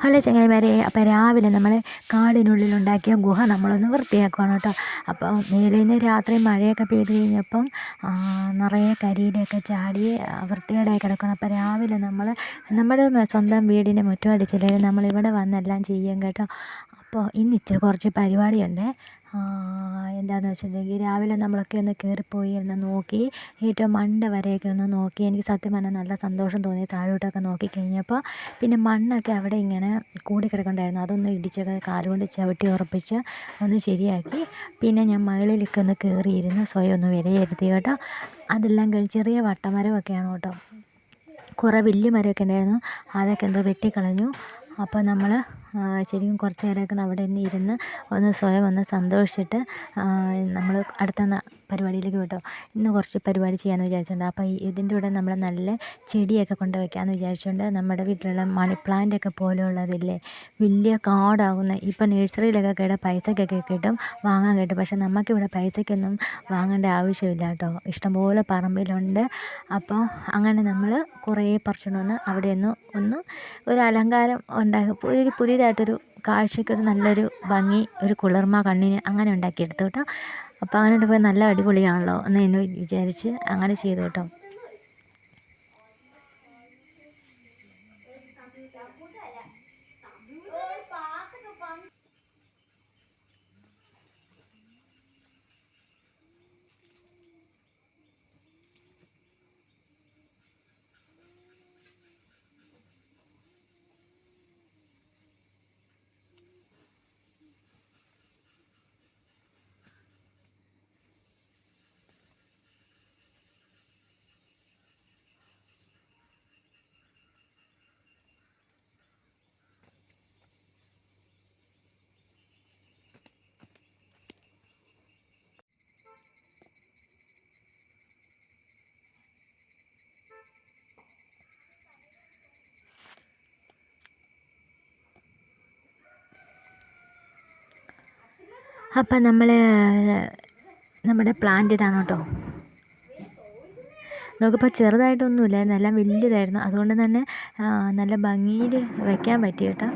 Hello ചങ്ങായിമാരെ അപ്പോൾ രാവിലെ നമ്മൾ കാടിനുള്ളിലുണ്ടാക്കിയ ഗുഹ നമ്മളൊന്ന് വൃത്തിയാക്കുകയാണ് കേട്ടോ. അപ്പോൾ മേലിൽ നിന്ന് രാത്രി മഴയൊക്കെ പെയ്ത് കഴിഞ്ഞപ്പം നിറയെ കരിയിലൊക്കെ ചാടി വൃത്തികേടായി കിടക്കണം അപ്പോൾ രാവിലെ നമ്മൾ നമ്മുടെ സ്വന്തം വീടിന്റെ മുറ്റം അടിച്ചില്ലെങ്കിൽ നമ്മളിവിടെ വന്നെല്ലാം ചെയ്യും കേട്ടോ. അപ്പോൾ ഇന്ന് ഇച്ചിരി കുറച്ച് പരിപാടിയുണ്ട്. എന്താണെന്ന് വെച്ചിട്ടുണ്ടെങ്കിൽ രാവിലെ നമ്മളൊക്കെ ഒന്ന് കയറിപ്പോയി ഒന്ന് നോക്കി. ഏറ്റവും മണ്ട വരെയൊക്കെ ഒന്ന് നോക്കി. എനിക്ക് സത്യം പറഞ്ഞാൽ നല്ല സന്തോഷം തോന്നി താഴോട്ടൊക്കെ നോക്കി കഴിഞ്ഞപ്പോൾ പിന്നെ മണ്ണൊക്കെ അവിടെ ഇങ്ങനെ കൂടി കിടക്കണ്ടായിരുന്നു അതൊന്ന് ഇടിച്ചൊക്കെ കാലുകൊണ്ട് ചവിട്ടി ഉറപ്പിച്ച് ഒന്ന് ശരിയാക്കി. പിന്നെ ഞാൻ മുകളിലേക്ക് ഒന്ന് കയറിയിരുന്ന്. സ്വയം ഒന്ന് വിലയിരുത്തി കേട്ടോ. അതെല്ലാം കഴിഞ്ഞ് ചെറിയ വട്ടമരമൊക്കെയാണ് കേട്ടോ. കുറേ വലിയ മരമൊക്കെ ഉണ്ടായിരുന്നു. അതൊക്കെ എന്തോ വെട്ടിക്കളഞ്ഞു. അപ്പോൾ നമ്മൾ ശരിക്കും കുറച്ച് നേരമൊക്കെ അവിടെ തന്നെ ഇരുന്ന് ഒന്ന് സ്വയം ഒന്ന് സന്തോഷിച്ചിട്ട് നമ്മൾ അടുത്ത പരിപാടിയിലേക്ക് വിട്ടോ. ഇന്ന് കുറച്ച് പരിപാടി ചെയ്യാമെന്ന് വിചാരിച്ചിട്ടുണ്ട്. അപ്പോൾ ഇതിന്റെ കൂടെ നമ്മൾ നല്ല ചെടിയൊക്കെ കൊണ്ട് വയ്ക്കാമെന്ന് വിചാരിച്ചുകൊണ്ട് നമ്മുടെ വീട്ടിലുള്ള മണി പ്ലാന്റ് ഒക്കെ പോലെയുള്ളതില്ലേ? വലിയ കാടാകുന്ന ഇപ്പോൾ നഴ്സറിയിലൊക്കെ കേട്ട പൈസക്കൊക്കെ കിട്ടും വാങ്ങാൻ കിട്ടും. പക്ഷേ നമുക്കിവിടെ പൈസയ്ക്കൊന്നും വാങ്ങേണ്ട ആവശ്യമില്ല കേട്ടോ. ഇഷ്ടംപോലെ പറമ്പിലുണ്ട്. അപ്പോൾ അങ്ങനെ നമ്മൾ കുറേ പറിച്ചുകൊണ്ട് വന്ന് അവിടെ ഒന്ന് ഒന്ന് ഒരു അലങ്കാരം ഉണ്ടാക്കി ഒരു പുതിയതായിട്ടൊരു കാഴ്ചയ്ക്കൊരു നല്ലൊരു ഭംഗി ഒരു കുളിർമ കണ്ണിന് അങ്ങനെ ഉണ്ടാക്കിയെടുത്തു കേട്ടോ. അപ്പോൾ അങ്ങനെ പോയി നല്ല അടിപൊളിയാണല്ലോ എന്ന് എന്ന് വിചാരിച്ച് അങ്ങനെ ചെയ്തു കേട്ടോ. അപ്പം നമ്മൾ നമ്മുടെ പ്ലാന്റ് ഇതാണ് കേട്ടോ നോക്കിയപ്പോൾ ചെറുതായിട്ടൊന്നുമില്ലായിരുന്നു എല്ലാം വലിയതായിരുന്നു അതുകൊണ്ട് തന്നെ നല്ല ഭംഗിയിൽ വയ്ക്കാൻ പറ്റി കേട്ടോ.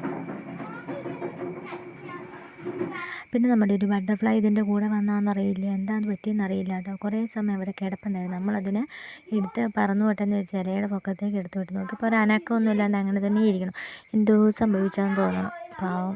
പിന്നെ നമ്മുടെ ഒരു ബട്ടർഫ്ലൈ ഇതിന്റെ കൂടെ വന്നാന്നറിയില്ല എന്താണെന്ന് പറ്റിയെന്ന് അറിയില്ല കേട്ടോ കുറേ സമയം അവിടെ കിടപ്പുണ്ടായിരുന്നു. നമ്മളതിനെ എടുത്ത് പറന്നു വിട്ടെന്ന് വെച്ചാൽ വെച്ച് ഇലയുടെ പൊക്കത്തേക്ക് എടുത്ത് വിട്ട്. നോക്കിയപ്പോൾ ഒരു അനക്കമൊന്നും ഇല്ലാണ്ട് അങ്ങനെ തന്നെ ഇരിക്കണം എന്തോ സംഭവിച്ചാന്ന് തോന്നണം. പാവം.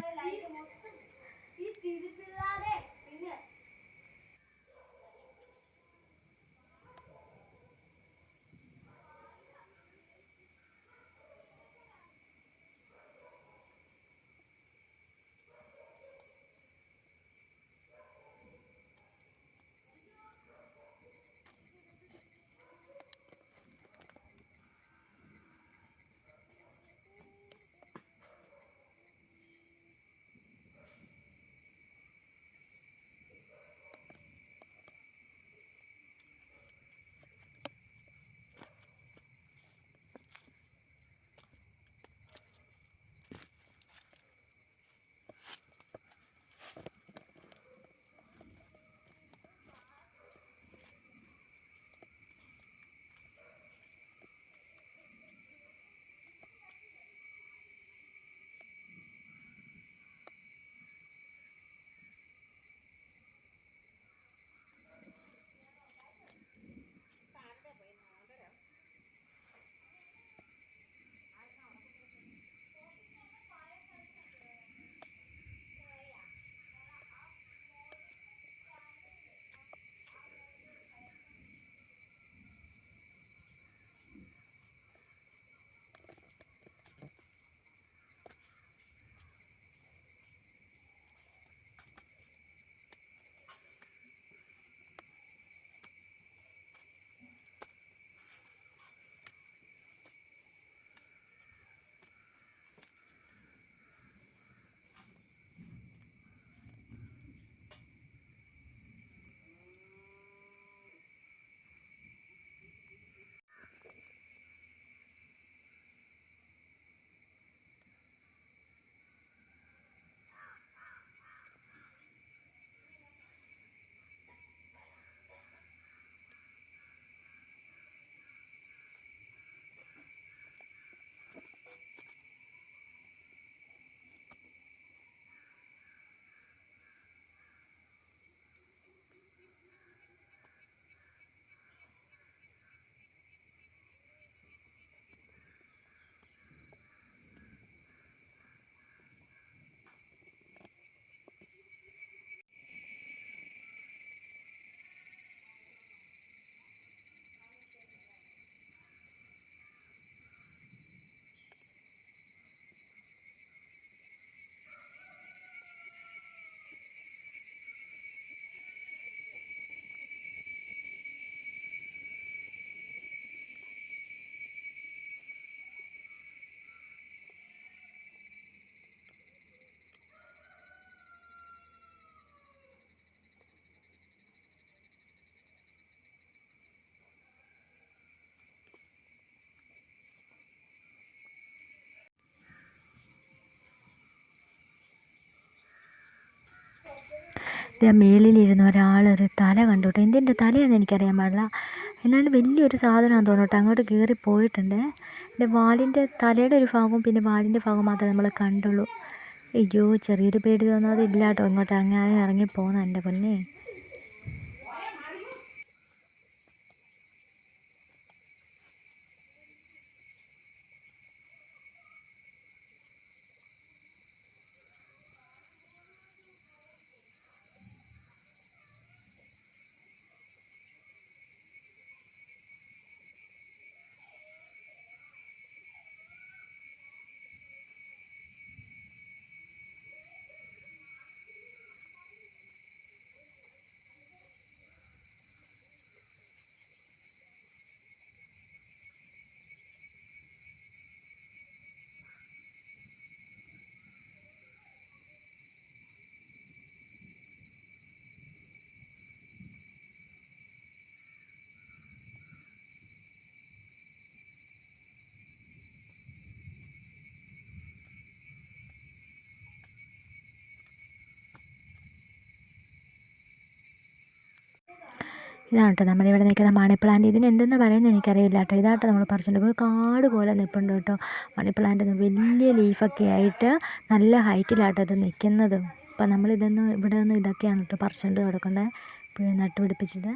ഇത് മേളിലിരുന്ന ഒരാളൊരു തല കണ്ടു എന്തിന്റെ തലയാണെന്ന് എനിക്കറിയാൻ പാടില്ല. എന്നാണ്ട് വലിയൊരു സാധനമാണെന്ന് തോന്നുന്നു കേട്ടോ അങ്ങോട്ട് കയറി പോയിട്ടുണ്ട്. എന്റെ വാലിന്റെ തലയുടെ ഒരു ഭാഗവും പിന്നെ വാലിന്റെ ഭാഗവും മാത്രമേ നമ്മൾ കണ്ടുള്ളൂ. അയ്യോ ചെറിയൊരു പേടി തോന്നാതെ ഇല്ല കേട്ടോ ഇങ്ങോട്ട് അങ്ങനെ ഇറങ്ങി പോകുന്ന എന്റെ പൊന്നേ. ഇതാണ് കേട്ടോ നമ്മൾ ഇവിടെ നിൽക്കുന്ന മണി പ്ലാന്റ് ഇതിന് എന്തെന്ന് പറയുന്നത് എനിക്കറിയില്ല കേട്ടോ. ഇതാട്ടോ നമ്മൾ പറിച്ചുകൊണ്ട് പോയി കാട് പോലെ നിൽപ്പുണ്ട് കേട്ടോ. മണി പ്ലാന്റ് വലിയ ലീഫൊക്കെ ആയിട്ട് നല്ല ഹൈറ്റിലാട്ടോ ഇത് നിൽക്കുന്നത്. അപ്പം നമ്മളിതൊന്ന് ഇവിടെ നിന്ന് ഇതൊക്കെയാണ് കേട്ടോ പറിച്ചുകൊണ്ട് കിടക്കേണ്ടത് നട്ടുപിടിപ്പിച്ചത്.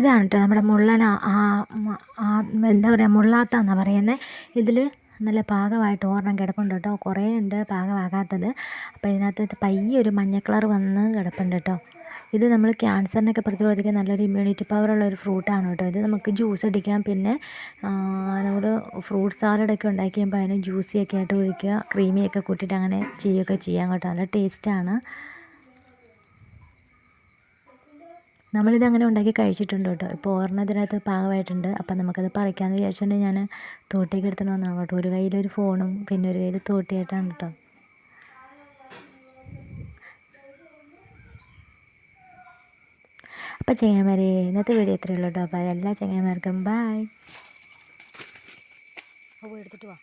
ഇതാണ് കേട്ടോ നമ്മുടെ മുള്ളൻ എന്താ പറയുക മുള്ളാത്ത എന്നാണ് പറയുന്നത് ഇതിൽ നല്ല പാകമായിട്ട് ഒരെണ്ണം കിടപ്പുണ്ട് കേട്ടോ കുറേ ഉണ്ട് പാകമാകാത്തത്. അപ്പോൾ ഇതിനകത്ത് പയ്യെ ഒരു മഞ്ഞ കളർ വന്ന് കിടപ്പുണ്ട് കേട്ടോ ഇത് നമ്മൾ ക്യാൻസറിനൊക്കെ പ്രതിരോധിക്കാൻ നല്ലൊരു ഇമ്മ്യൂണിറ്റി പവർ ഉള്ള ഒരു ഫ്രൂട്ടാണ് കേട്ടോ ഇത് നമുക്ക് ജ്യൂസ് അടിക്കാം. പിന്നെ നമ്മൾ ഫ്രൂട്ട് സാലഡൊക്കെ ഉണ്ടാക്കി കഴിയുമ്പോൾ അതിന് ജ്യൂസിയൊക്കെ ആയിട്ട് ഒഴിക്കുക ക്രീമിയൊക്കെ കൂട്ടിയിട്ട് അങ്ങനെ ചെയ്യുകയൊക്കെ ചെയ്യാം കേട്ടോ. നല്ല ടേസ്റ്റാണ് നമ്മളിത് അങ്ങനെ ഉണ്ടാക്കി കഴിച്ചിട്ടുണ്ട് കേട്ടോ. ഇപ്പോൾ ഒരെണ്ണം ഇതിനകത്ത് പാകമായിട്ടുണ്ട്. അപ്പം നമുക്കത് പറിക്കാമെന്ന് വിചാരിച്ചുകൊണ്ട് ഞാൻ തോട്ടിയൊക്കെ എടുത്തിട്ട് വന്നതാണ് കേട്ടോ. ഒരു കയ്യിലൊരു ഫോണും പിന്നെ ഒരു കയ്യിൽ തോട്ടിയായിട്ടാണ് കേട്ടോ. അപ്പോൾ ചെങ്ങന്മാരെ ഇന്നത്തെ വീഡിയോ ഇത്രയേ ഉള്ളൂ കേട്ടോ. അപ്പോൾ എല്ലാ ചെങ്ങന്മാർക്കും ബായ് എടുത്തിട്ട് വാ.